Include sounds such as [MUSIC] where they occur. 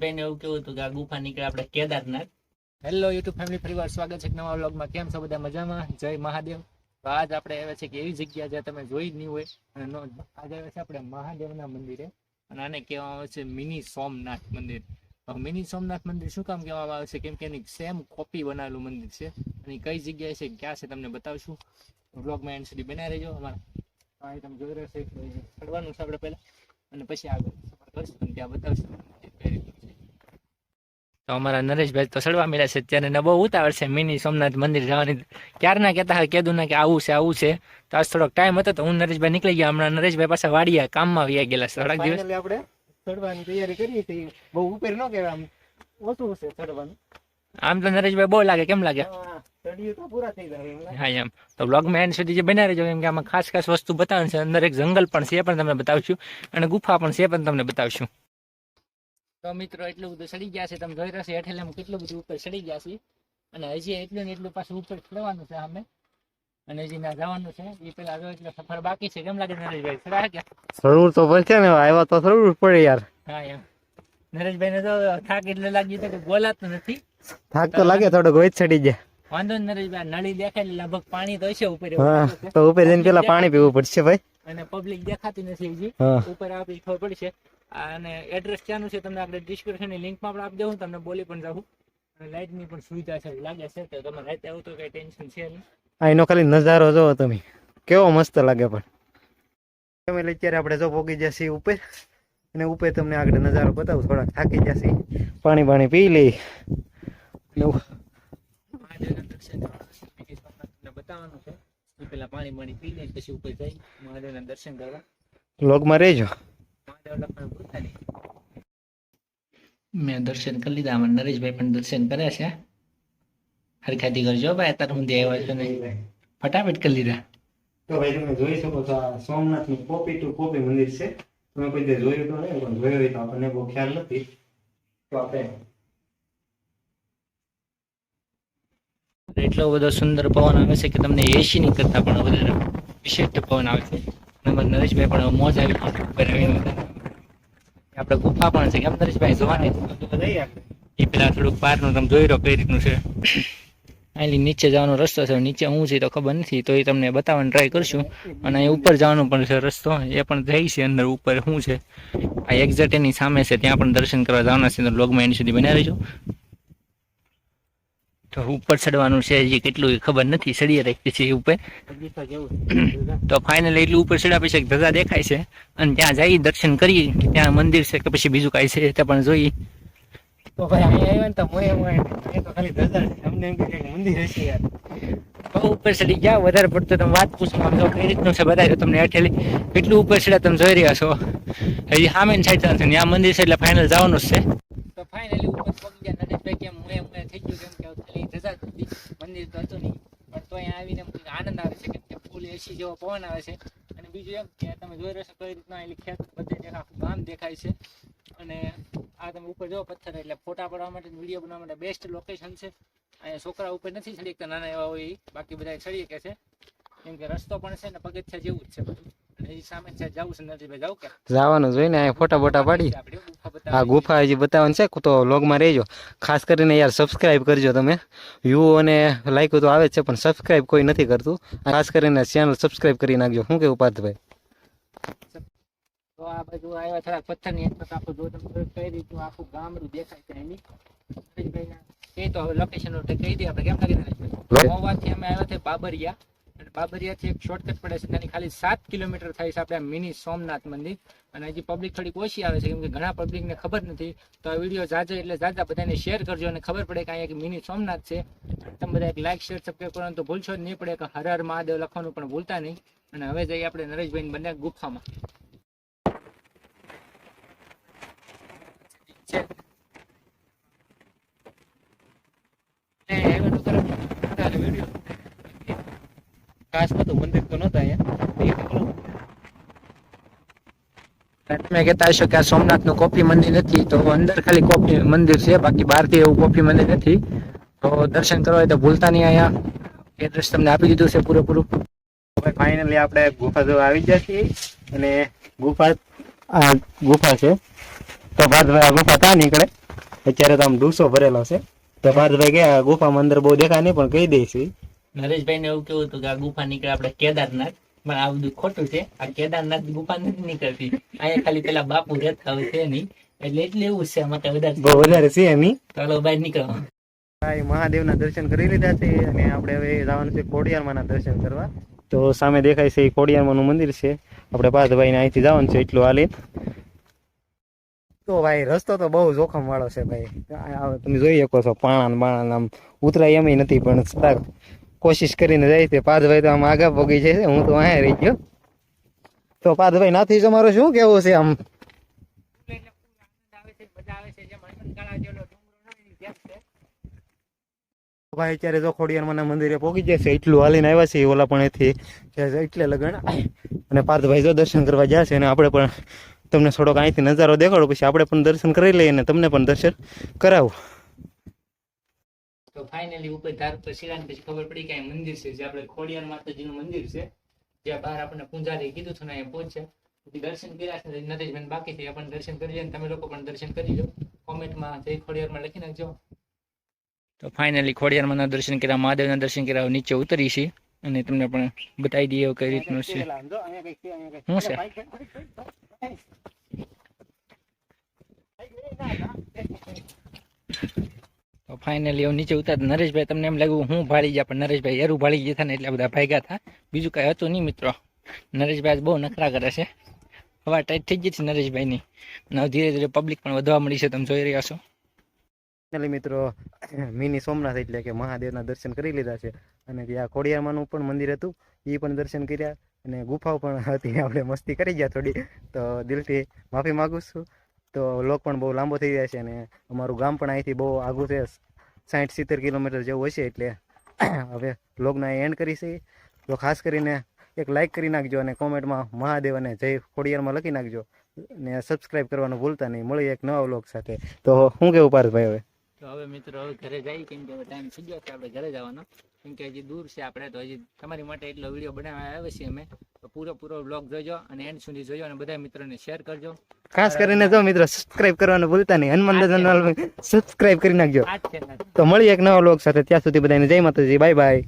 ભાઈને એવું કેવું હતું કે આ ગુફા નીકળે આપણે કેદારનાથ. હેલો યુટ્યુબ ફેમિલી ફરીવાર સ્વાગત છે નવા વ્લોગમાં કેમ છો બધા મજામાં? જય મહાદેવ. તો આજ આપણે આવ્યા છે કે એવી જગ્યા જ્યાં તમે જોઈ જ નહીં હોય. અને આજ આવ્યા છે આપણે મહાદેવના મંદિરે. અને આને કહેવામાં આવે છે મિની સોમનાથ મંદિર. મિની સોમનાથ મંદિર શું કામ કહેવામાં આવે છે? કેમ કે એની સેમ કોપી બનાવેલું મંદિર છે. અને કઈ જગ્યાએ છે? ક્યાં છે? તમને બતાવશું. વ્લોગમાં એન્ડ સુધી બનાવી રહેજો અમારા. તમે જોઈ રહ્યા છે ચડવાનું છે આપણે પહેલા. અને પછી આગળ સફર કરશું અને ત્યાં બતાવશું. તો અમારા નરેશભાઈ તો સડવા મળ્યા છે. અત્યારે ને બહુ ઉતાવળ છે. મિની સોમનાથ મંદિર જવાની. ક્યારના કહેતા હોય કીધું ના કે આવું છે આવું છે. તો આજ થોડોક ટાઈમ હતો તો હું નરેશભાઈ નીકળી ગયા. હમણાં નરેશભાઈ પાછા વાડિયા કામમાં વ્યા ગયેલા છે. થોડાક દિવસ. આપણે ચડવાની તૈયારી કરીએ છીએ બહુ ઉપર ન કહેવાય આમ. ઓછું છે ચડવાનું. આમ તો નરેશભાઈ બહુ લાગે. કેમ લાગે? હા, તો એમ લાગે. તો બ્લોગમાં એન્ડ સુધી જે બનાવી રહેજો કેમ કે આમાં ખાસ ખાસ વસ્તુ બતાવવાનું છે. અંદર એક જંગલ પણ છે એ પણ તમને બતાવશું. અને ગુફા પણ છે એ પણ તમને બતાવશું. તો મિત્રો એટલું બધું સડી ગયા છે. તમે જોઈ રહ્યા છો હેઠેલામાં કેટલું બધું ઉપર સડી ગયા છે. અને હજી એટલું ને એટલું પાછું ઉપર ચડવાનું છે અમે અને હજી ના જવાનું છે. એ પેલા જો એટલે સફર બાકી છે. કેમ લાગે નરેશભાઈ? સડા ગયા જરૂર તો પડશે ને આવ્યા તો જરૂર પડે યાર. હા એમ. નરેશભાઈ ને તો થાક એટલે લાગ્યું હતું કે બોલાતું નથી. થાક તો લાગે થોડો ગોઈ ચડી જાય વાંધો નરેશભાઈ નળી દેખાય લગભગ પાણી તો હશે ઉપર. તો ઉપર જઈને પેલા પાણી પીવું પડશે ભાઈ. અને પબ્લિક દેખાતી નથી હજી. ઉપર આપી ખબર પડશે. અને એડ્રેસ ક્યાંનું છે તમને આપણે ડિસ્ક્રિપ્શનની લિંકમાં પણ આપી દઉં તમને બોલી પણ જાઉં. અને લાઇટની પણ સુવિધા છે લાગે છે તો તમે રાતે આવું તો કઈ ટેન્શન છે નહીં. આ એનો ખાલી નજારો જોવો તમે. કેવો મસ્ત લાગે પણ. તમે અત્યારે આપણે જો પોગી જશે ઉપર અને ઉપર તમને આગળ નજારો બતાવું થોડાક થાકી જશે પાણી પાણી પી લઈ. ઉ- મહાદેવના દર્શન સોમનાથ તમને બતાવવાનું છે. એ પેલા પાણી પાણી પી લઈ પછી ઉપર જઈ મહાદેવના દર્શન કરવા. વ્લોગમાં રહેજો. મહાદેવ લખવાનું ભૂલતા નહીં. મેં દર્શન કરી લીધા અમારે નરેશભાઈ પણ દર્શન કર્યા છે. હરખાતી કરજો ભાઈ અત્યારે હું આવ્યા છું ને. ફટાફટ કરી લીધા. તો ભાઈ તમે જોઈ શકો છો આ સોમનાથનું કોપી ટુ કોપી મંદિર છે. તમે કોઈ જોયું તો નહીં પણ જોયું હોય તો આપણને બહુ ખ્યાલ નથી. તો આપણે એટલો બધો સુંદર પવન આવે છે કે તમને એસી ની કરતા પણ વધારે વિશિષ્ટ પવન આવે છે. નરેશભાઈ પણ મોજ આવી આપણે ગુફા પણ છે. કેમ નરેશભાઈ? જોવાની એ પેલા થોડુંક બહારનું તમે જોઈ રહ્યો કઈ રીતનું છે. અહીંથી નીચે જવાનો રસ્તો છે. નીચે હું છે તો ખબર નથી. તો એ તમને બતાવવાનો ટ્રાય કરશું. અને અહીં ઉપર જવાનો પણ છે રસ્તો. એ પણ જાય છે અંદર ઉપર. શું છે? આ એક્ઝેટ એની સામે છે. ત્યાં પણ દર્શન કરવા જવાના છે. તો લોગમાં એની સુધી બનાવી રહેજો તો ઉપર ચડવાનું છે હજી કેટલું એ ખબર નથી ચડીએ રાખી છે ઉપર. તો ફાઇનલ એટલું ઉપર ચડ્યા પછી ધજા દેખાય છે. અને ત્યાં જઈ દર્શન કરી કે ત્યાં મંદિર છે કે પછી બીજું કાંઈ છે તે પણ જોઈ. તો ભાઈ અહીંયા આવ્યા ને તો મોએ મોએ તો ખાલી ધજા છે. અમને એમ કે મંદિર હશે યાર. બહુ ઉપર ચડી ગયા વધારે પડતો તમે વાત પૂછવા આમ કઈ રીતનું છે બતાવ્યું તમને હેઠેલી કેટલું ઉપર ચડ્યા તમે જોઈ રહ્યા છો. હજી સામે સાઈડ છે ત્યાં મંદિર છે એટલે ફાઇનલ જવાનું જ છે. તો ફાઇનલી ઉપર પહોંચી ગયા નરેશભાઈ કેમ મુએ મુએ થઈ ગયું કેમ કે હતી મંદિર તો હતું નહીં. પણ તો અહીંયા આવીને આનંદ આવે છે કેમ કે ફૂલ એસી જેવો પવન આવે છે. અને બીજું એમ કે તમે જોઈ રહ્યો છો કઈ રીતના એની ખેત બધે દેખા ગામ દેખાય છે. અને આ તમે ઉપર જો પથ્થર એટલે ફોટા પડવા માટે વીડિયો બનાવવા માટે બેસ્ટ લોકેશન છે. અહીંયા છોકરા ઉપર નથી ચડી નાના એવા હોય બાકી બધા ચડી શકે છે. કેમ કે રસ્તો પણ છે ને પગથિયા જેવું જ છે બધું. એ કે? જવાનું જોઈને અહીંયા ફોટા બોટા પાડી. આ ગુફા હજી બતાવવાનું છે તો લોગમાં રહેજો. ખાસ કરીને યાર સબસ્ક્રાઇબ કરજો તમે. વ્યૂ અને લાઈકો તો આવે છે પણ સબસ્ક્રાઇબ કોઈ નથી કરતું. ખાસ કરીને ચેનલ સબસ્ક્રાઇબ કરી નાખજો. શું કેવું પાર્થભાઈ? તો આ બાજુ આવ્યા થોડાક પથ્થરની આખું જો તમે કઈ રીતનું આખું ગામડું દેખાય છે એની. નરેશભાઈને તો હવે લોકેશન કહી દઈએ આપણે કેમ લાગે નરેશભાઈ અમે આવ્યા છે બાબરિયા. બાબરિયાથી એક શોર્ટકટ પડે છે ત્યાંની ખાલી સાત કિલોમીટર થાય છે આપણે મિની સોમનાથ મંદિર. અને હજી પબ્લિક થોડીક ઓછી આવે છે, કેમ કે ઘણા પબ્લિકને ખબર નથી. તો આ વીડિયો જાજો એટલે જાજા બધાને શેર કરજો અને ખબર પડે કે અહીંયા એક મિની સોમનાથ છે. તમે બધા એક લાઇક શેર સબસ્ક્રાઈબ કરવાનું તો ભૂલશો જ નહીં, પડે કે હર હર મહાદેવ લખવાનું પણ ભૂલતા નહીં. અને હવે જઈએ આપણે નરેશભાઈ બંને ગુફામાં છે. ને એવાનું તરફ વધારે વીડિયો. ખાસ તો મંદિર તો નહોતા અહીંયા. તમે કહેતા હશો કે આ સોમનાથનું કોફી મંદિર નથી તો અંદર ખાલી કોફી મંદિર છે બાકી બહારથી એવું કોફી મંદિર નથી. તો દર્શન કરવા હોય તો ભૂલતા નહીં અહીંયા. એડ્રેસ તમને આપી દીધું છે પૂરેપૂરું. હવે ફાઇનલી આપણે ગુફા જો આવી ગયા છીએ અને ગુફા આ ગુફા છે. તો ભારતભાઈ આ ગુફા ત્યાં નીકળે? અત્યારે તો આમ ડૂસો ભરેલો છે. તો ભારતભાઈ ગયા ગુફામાં અંદર બહુ દેખાય નહીં પણ કહી દઈશ નરેશભાઈ ને એવું કેવું હતું કે આ ગુફા નીકળે આપણે કેદારનાથ પણ આ બધું ખોટું છે. આ કેદારનાથ ગુફા નથી નીકળતી. અહીંયા ખાલી પેલા બાપુ રહેતા હોય છે નહીં એટલે એટલે એવું છે માટે વધારે. વધારે છે એની. ચાલો બહાર નીકળો. ભાઈ મહાદેવના દર્શન કરી લીધા છે અને આપણે હવે જવાનું છે ખોડિયારમાંના દર્શન કરવા. તો સામે દેખાય છે એ ખોડિયારમાંનું મંદિર છે. આપણે પાર્થભાઈને અહીંથી જવાનું છે એટલું હાલી તો ભાઈ રસ્તો તો બહુ જોખમ વાળો છે ભાઈ. તમે જોઈ શકો છો પાણા બાણા આમ ઉતરાય એમ નથી પણ કોશિશ કરીને જાય છે. પાદભાઈ તો આમ આગા ભોગી છે. હું તો અહીંયા રહી ગયો. તો પાદભાઈ નાથી તમારું શું કેવું છે આમ? ભાઈ, અત્યારે જો ખોડિયારમાંના મંદિરે પહોંચી જશે એટલું હાલીને આવ્યા છે ઓલા પણ એથી. એટલે લગન. અને પાર્થભાઈ જો દર્શન કરવા જશે અને આપણે પણ તમને થોડોક અહીંથી નજારો દેખાડો. પછી આપણે પણ દર્શન કરી લઈએ અને તમને પણ દર્શન કરાવું. તો ફાઇનલી ઉપર ધાર ઉપર શિરાને પછી ખબર પડી કે આ મંદિર છે જે આપણે ખોડિયાર માતાજીનું મંદિર છે જ્યાં બહાર આપણને પૂંજારી કીધું હતું ને અહીંયા પહોંચ્યા. દર્શન કર્યા છે નરેશભાઈ બાકી છે આપણને દર્શન કરી લો તમે લોકો પણ દર્શન કરી લો. કોમેન્ટમાં જય ખોડિયારમાં લખી નાખજો. તો ફાઇનલી ખોડિયારમાં દર્શન કર્યા મહાદેવના દર્શન કર્યા નીચે ઉતરી છે. અને તમને પણ બતાવી દઈએ કઈ રીતનું છે. શું છે? તો ફાઇનલી એવું નીચે ઉતાર નરેશભાઈ તમને એમ લાગ્યું હું ભાળી ગયા, પણ નરેશભાઈ એરું ભાળી ગયા હતા ને એટલે બધા ભાગ્યા હતા. બીજું કાંઈ હતું નહીં મિત્રો. નરેશભાઈ આજ બહુ નખરા કરે છે. હવા ટાઈટ થઈ ગઈ છે નરેશભાઈની. અને ધીરે ધીરે પબ્લિક પણ વધવા મળી છે, તમે જોઈ રહ્યા છો. ફાઇનલી મિત્રો, [COUGHS] મિની સોમનાથ એટલે કે મહાદેવના દર્શન કરી લીધા છે. અને ત્યાં ખોડિયારમાંનું પણ મંદિર હતું. એ પણ દર્શન કર્યા અને ગુફાઓ પણ હતી. આપણે મસ્તી કરી ગયા થોડી. તો દિલથી માફી માગું છું. તો લોક પણ બહુ લાંબો થઈ જાય છે અને અમારું ગામ પણ અહીંથી બહુ આગું છે સાઠ સિત્તેર કિલોમીટર જેવું હશે એટલે હવે લોગના એન્ડ કરીશે તો ખાસ કરીને એક લાઇક કરી નાખજો અને કોમેન્ટમાં મહાદેવ અને જય ખોડિયારમાં લખી નાખજો. અને સબસ્ક્રાઇબ કરવાનું ભૂલતા નહીં. મળી એક નવા વ્લોગ સાથે. તો શું કેવું પાર્થભાઈ હવે? તો હવે મિત્રો, હવે ઘરે જઈએ. કેમ કે ટાઈમ થઈ ગયો છે. આપણે ઘરે જવાનો. કેમ કે હજી દૂર છે આપણે. તો હજી તમારી માટે એટલો વીડિયો બનાવવા આવ્યો છે અમે. પૂરો પૂરો બ્લોગ જોજો અને એન્ડ સુધી જોજો અને બધા મિત્રોને શેર કરજો. ખાસ કરીને જો મિત્રો સબસ્ક્રાઇબ કરવાનું ભૂલતા નહીં. હનુમાન દાદા સબસ્ક્રાઇબ કરી નાખજો. તો મળીએ એક નવા બ્લોગ સાથે. ત્યાં સુધી બધાને જય માતાજી. Bye bye